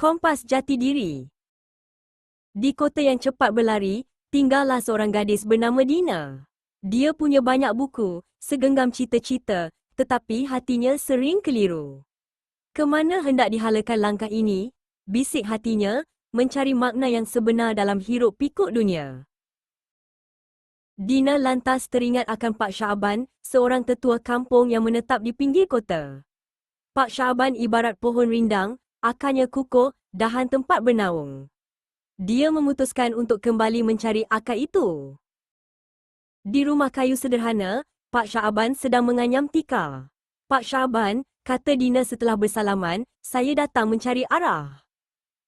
Kompas Jati Diri Di kota yang cepat berlari, tinggallah seorang gadis bernama Dina. Dia punya banyak buku, segenggam cita-cita, tetapi hatinya sering keliru. Kemana hendak dihalakan langkah ini? Bisik hatinya, mencari makna yang sebenar dalam hirup pikuk dunia. Dina lantas teringat akan Pak Syaban, seorang tetua kampung yang menetap di pinggir kota. Pak Syaban ibarat pohon rindang, akarnya kukuh, dahan tempat bernaung. Dia memutuskan untuk kembali mencari akar itu. Di rumah kayu sederhana, Pak Syaban sedang menganyam tikar. Pak Syaban, kata Dina setelah bersalaman, saya datang mencari arah.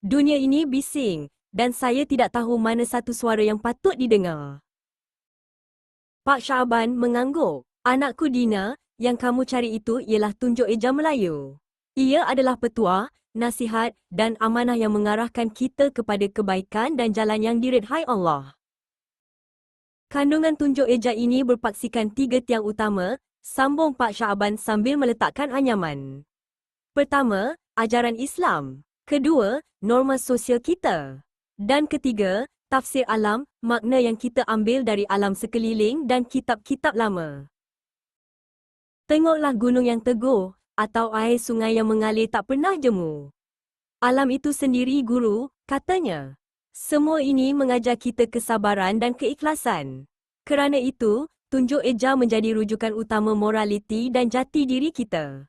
Dunia ini bising, dan saya tidak tahu mana satu suara yang patut didengar. Pak Syaban mengangguk. Anakku Dina, yang kamu cari itu ialah tunjuk eja Melayu. Ia adalah petua, nasihat dan amanah yang mengarahkan kita kepada kebaikan dan jalan yang diredhai Allah. Kandungan tunjuk eja ini berpaksikan tiga tiang utama, sambung Pak Syaban sambil meletakkan anyaman. Pertama, ajaran Islam. Kedua, norma sosial kita. Dan ketiga, tafsir alam, makna yang kita ambil dari alam sekeliling dan kitab-kitab lama. Tengoklah gunung yang teguh, atau air sungai yang mengalir tak pernah jemu. Alam itu sendiri guru, katanya. Semua ini mengajar kita kesabaran dan keikhlasan. Kerana itu, tunjuk eja menjadi rujukan utama moraliti dan jati diri kita.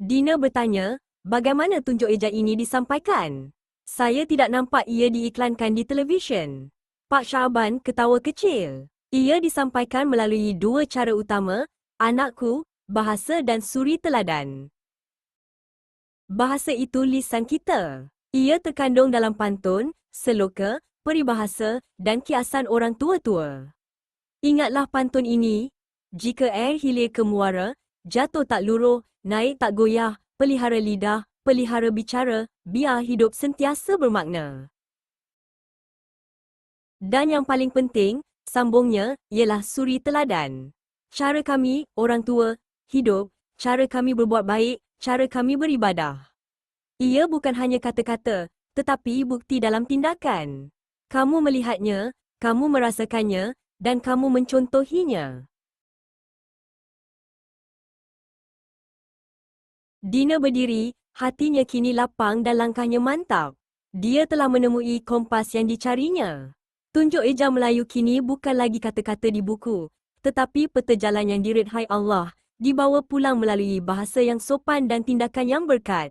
Dina bertanya, bagaimana tunjuk eja ini disampaikan? Saya tidak nampak ia diiklankan di televisyen. Pak Syaban ketawa kecil. Ia disampaikan melalui dua cara utama, anakku, bahasa dan suri teladan. Bahasa itu lisan kita. Ia terkandung dalam pantun, seloka, peribahasa dan kiasan orang tua-tua. Ingatlah pantun ini, jika air hilir ke muara, jatuh tak luruh, naik tak goyah, pelihara lidah, pelihara bicara, biar hidup sentiasa bermakna. Dan yang paling penting, sambungnya, ialah suri teladan. Cara kami, orang tua, hidup, cara kami berbuat baik, cara kami beribadah. Ia bukan hanya kata-kata, tetapi bukti dalam tindakan. Kamu melihatnya, kamu merasakannya, dan kamu mencontohinya. Dina berdiri, hatinya kini lapang dan langkahnya mantap. Dia telah menemui kompas yang dicarinya. Tunjuk eja Melayu kini bukan lagi kata-kata di buku, tetapi peta jalan yang diredhai Allah, dibawa pulang melalui bahasa yang sopan dan tindakan yang berkat.